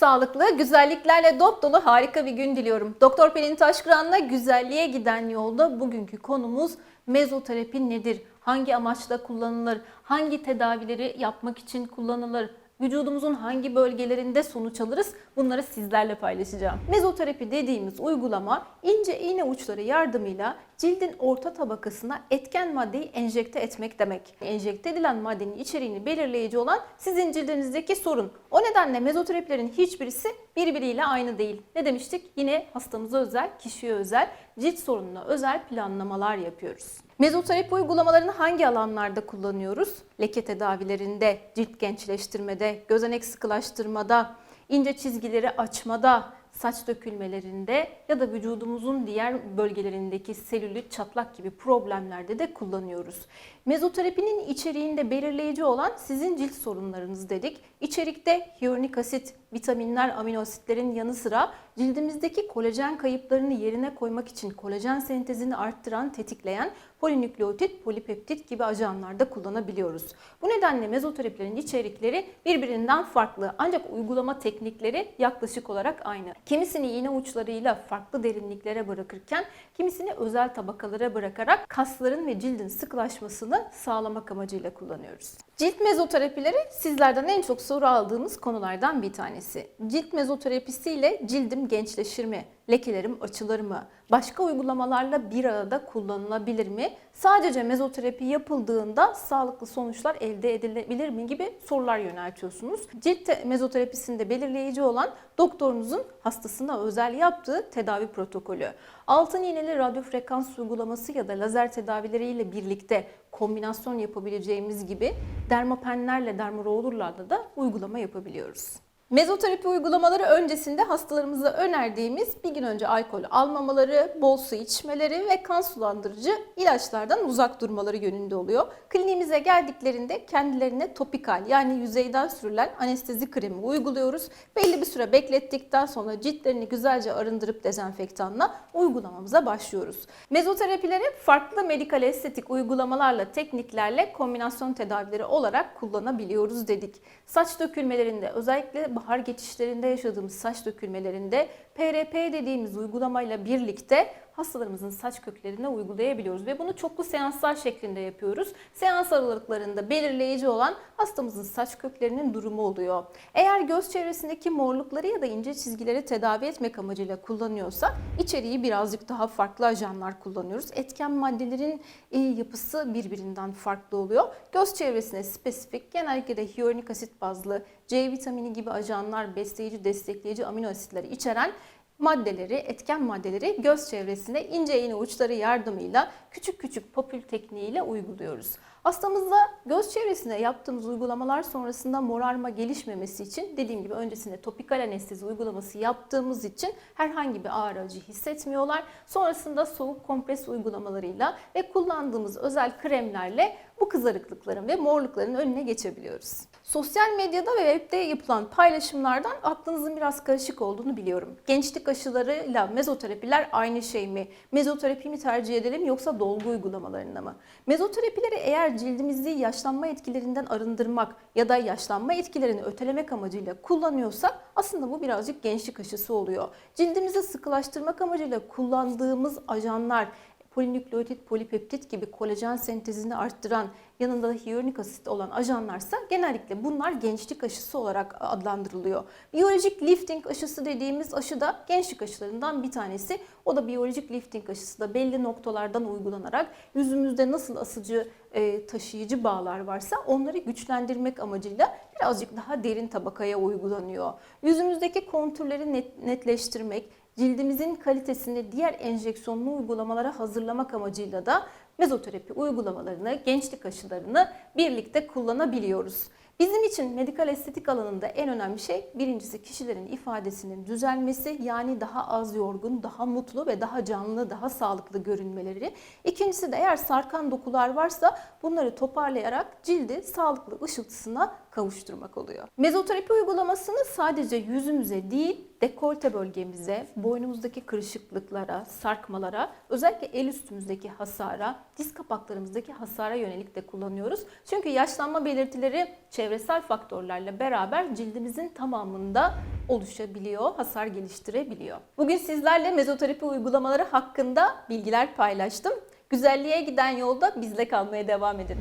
Sağlıklı, güzelliklerle dop dolu harika bir gün diliyorum. Doktor Pelin Taşkıran'la güzelliğe giden yolda bugünkü konumuz mezoterapi nedir? Hangi amaçla kullanılır? Hangi tedavileri yapmak için kullanılır? Vücudumuzun hangi bölgelerinde sonuç alırız? Bunları sizlerle paylaşacağım. Mezoterapi dediğimiz uygulama ince iğne uçları yardımıyla cildin orta tabakasına etken maddeyi enjekte etmek demek. Enjekte edilen maddenin içeriğini belirleyici olan sizin cildinizdeki sorun. O nedenle mezoterapilerin hiçbirisi birbiriyle aynı değil. Ne demiştik? Yine hastamıza özel, kişiye özel, cilt sorununa özel planlamalar yapıyoruz. Mezoterapi uygulamalarını hangi alanlarda kullanıyoruz? Leke tedavilerinde, cilt gençleştirmede, gözenek sıkılaştırmada, ince çizgileri açmada, saç dökülmelerinde ya da vücudumuzun diğer bölgelerindeki selülit, çatlak gibi problemlerde de kullanıyoruz. Mezoterapinin içeriğinde belirleyici olan sizin cilt sorunlarınız dedik. İçerikte hyaluronik asit, vitaminler, amino asitlerin yanı sıra cildimizdeki kolajen kayıplarını yerine koymak için kolajen sentezini arttıran, tetikleyen polinükleotit, polipeptit gibi ajanlar da kullanabiliyoruz. Bu nedenle mezoterapilerin içerikleri birbirinden farklı ancak uygulama teknikleri yaklaşık olarak aynı. Kimisini iğne uçlarıyla farklı derinliklere bırakırken kimisini özel tabakalara bırakarak kasların ve cildin sıkılaşmasını sağlamak amacıyla kullanıyoruz. Cilt mezoterapileri sizlerden en çok soru aldığımız konulardan bir tanesi. Cilt mezoterapisi ile cildim gençleşir mi? Lekelerim açılır mı? Başka uygulamalarla bir arada kullanılabilir mi? Sadece mezoterapi yapıldığında sağlıklı sonuçlar elde edilebilir mi gibi sorular yöneltiyorsunuz. Cilt mezoterapisinde belirleyici olan doktorunuzun hastasına özel yaptığı tedavi protokolü. Altın iğneli radyo frekans uygulaması ya da lazer tedavileriyle birlikte kombinasyon yapabileceğimiz gibi dermapenlerle, dermarolurlarla da uygulama yapabiliyoruz. Mezoterapi uygulamaları öncesinde hastalarımıza önerdiğimiz bir gün önce alkol almamaları, bol su içmeleri ve kan sulandırıcı ilaçlardan uzak durmaları yönünde oluyor. Kliniğimize geldiklerinde kendilerine topikal yani yüzeyden sürülen anestezi kremi uyguluyoruz. Belli bir süre beklettikten sonra ciltlerini güzelce arındırıp dezenfektanla uygulamamıza başlıyoruz. Mezoterapileri farklı medikal estetik uygulamalarla, tekniklerle kombinasyon tedavileri olarak kullanabiliyoruz dedik. Saç dökülmelerinde özellikle bahar geçişlerinde yaşadığımız saç dökülmelerinde PRP dediğimiz uygulamayla birlikte hastalarımızın saç köklerine uygulayabiliyoruz ve bunu çoklu seanslar şeklinde yapıyoruz. Seans aralıklarında belirleyici olan hastamızın saç köklerinin durumu oluyor. Eğer göz çevresindeki morlukları ya da ince çizgileri tedavi etmek amacıyla kullanıyorsa içeriği birazcık daha farklı ajanlar kullanıyoruz. Etken maddelerin e, yapısı birbirinden farklı oluyor. Göz çevresine spesifik genellikle de hyaluronik asit bazlı C vitamini gibi ajanlar, besleyici, destekleyici amino asitleri içeren maddeleri, etken maddeleri göz çevresine ince iğne uçları yardımıyla küçük küçük popül tekniğiyle uyguluyoruz. Hastamızda göz çevresine yaptığımız uygulamalar sonrasında morarma gelişmemesi için dediğim gibi öncesinde topikal anestezi uygulaması yaptığımız için herhangi bir ağrı acı hissetmiyorlar. Sonrasında soğuk kompres uygulamalarıyla ve kullandığımız özel kremlerle bu kızarıklıkların ve morlukların önüne geçebiliyoruz. Sosyal medyada ve webde yapılan paylaşımlardan aklınızın biraz karışık olduğunu biliyorum. Gençlik aşılarıyla mezoterapiler aynı şey mi? Mezoterapi mi tercih edelim yoksa dolgu uygulamalarına mı? Mezoterapileri eğer cildimizi yaşlanma etkilerinden arındırmak ya da yaşlanma etkilerini ötelemek amacıyla kullanıyorsak aslında bu birazcık gençlik aşısı oluyor. Cildimizi sıkılaştırmak amacıyla kullandığımız ajanlar polinükleotit, polipeptit gibi kolajen sentezini arttıran yanında da hyaluronik asit olan ajanlarsa genellikle bunlar gençlik aşısı olarak adlandırılıyor. Biyolojik lifting aşısı dediğimiz aşı da gençlik aşılarından bir tanesi. O da biyolojik lifting aşısı da belli noktalardan uygulanarak yüzümüzde nasıl asıcı e, taşıyıcı bağlar varsa onları güçlendirmek amacıyla birazcık daha derin tabakaya uygulanıyor. Yüzümüzdeki kontürleri net, netleştirmek, cildimizin kalitesini diğer enjeksiyonlu uygulamalara hazırlamak amacıyla da mezoterapi uygulamalarını, gençlik aşılarını birlikte kullanabiliyoruz. Bizim için medikal estetik alanında en önemli şey birincisi kişilerin ifadesinin düzelmesi yani daha az yorgun, daha mutlu ve daha canlı, daha sağlıklı görünmeleri. İkincisi de eğer sarkan dokular varsa bunları toparlayarak cildi sağlıklı ışıltısına kavuşturmak oluyor. Mezoterapi uygulamasını sadece yüzümüze değil dekolte bölgemize, boynumuzdaki kırışıklıklara, sarkmalara, özellikle el üstümüzdeki hasara, diz kapaklarımızdaki hasara yönelik de kullanıyoruz. Çünkü yaşlanma belirtileri çevresel faktörlerle beraber cildimizin tamamında oluşabiliyor, hasar geliştirebiliyor. Bugün sizlerle mezoterapi uygulamaları hakkında bilgiler paylaştım. Güzelliğe giden yolda bizle kalmaya devam edin.